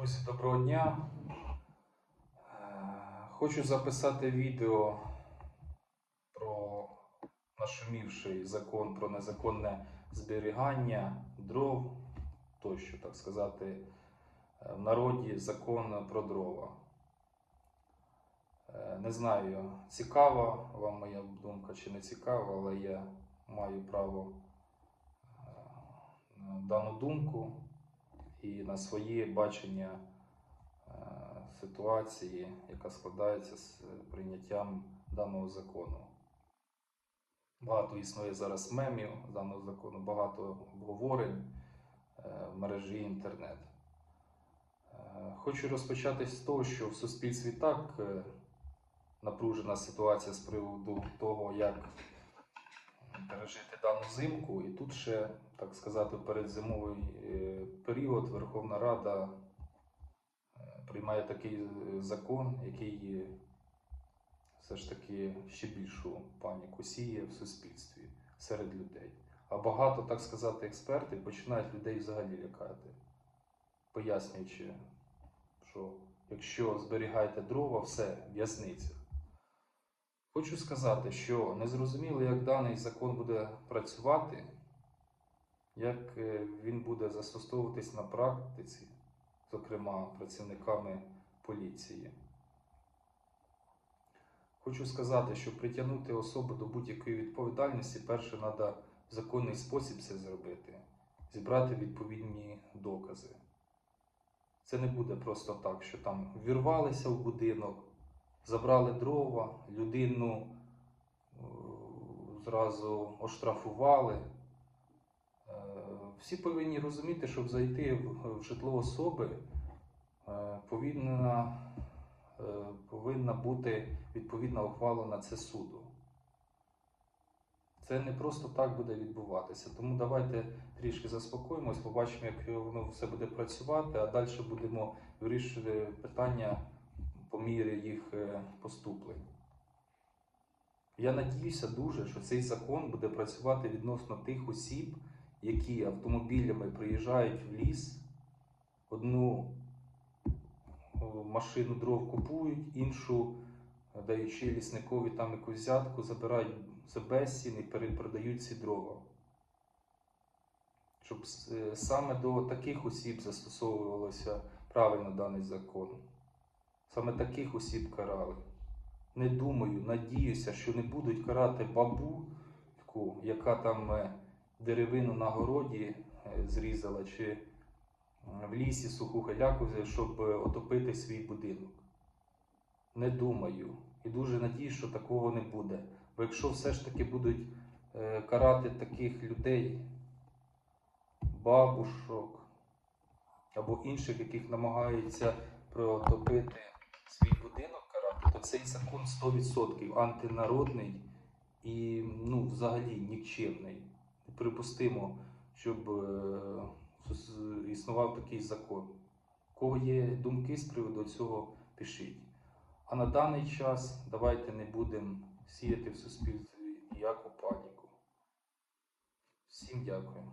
Друзі, доброго дня. Е, Хочу записати відео про нашумівший закон про незаконне зберігання дров, тощо, так сказати, е, в народі закон про дрова. Е, Не знаю, цікава вам моя думка чи не цікава, але я маю право на дану думку і на своє бачення е, ситуації, яка складається з прийняттям даного закону. Багато існує зараз мемів даного закону, багато обговорень е, в мережі інтернет. Е, Хочу розпочати з того, що в суспільстві так напружена ситуація з приводу того, як пережити дану зимку. І тут ще, так сказати, передзимовий е, період Верховна Рада е, приймає такий е, закон, який все ж таки ще більшу паніку сіє в суспільстві серед людей. А багато, так сказати, експертів починають людей взагалі лякати, пояснюючи, що якщо зберігаєте дрова, все, в'язниця. Хочу сказати, що незрозуміло, як даний закон буде працювати, як е, він буде застосовуватись на практиці, зокрема працівниками поліції. Хочу сказати, що притягнути особу до будь-якої відповідальності, перше треба в законний спосіб це зробити, зібрати відповідні докази. Це не буде просто так, що там вірвалися в будинок, забрали дрова, людину е, зразу оштрафували. Е, Всі повинні розуміти, щоб зайти в, житло особи, е, повинна, повинна бути відповідна ухвала на це суду. Це не просто так буде відбуватися. Тому давайте трішки заспокоїмось, побачимо, як воно все буде працювати, а далі будемо вирішувати питання по мірі їх е, поступлень. Я надіюся дуже, що цей закон буде працювати відносно тих осіб, які автомобілями приїжджають в ліс, одну машину дров купують, іншу, е, даючи лісникові там якусь взятку, забирають за безцін і перепродають ці дрова. Щоб е, саме до таких осіб застосовувалося правильно даний закон. Саме таких осіб карали. Не думаю, надіюся, що не будуть карати бабульку, яка там е, деревину на городі е, зрізала, чи е, в лісі суху халяку, щоб отопити свій будинок. Не думаю. І дуже надію, що такого не буде. Бо якщо все ж таки будуть карати таких людей, бабушок або інших, яких намагаються протопити свій будинок карати, то цей закон 100% антинародний і ну, взагалі нікчемний. Неприпустимо, щоб е, існував такий закон. Кого є думки з приводу цього, пишіть. А на даний час давайте не будемо сіяти в суспільстві ніяку паніку. Всім дякую.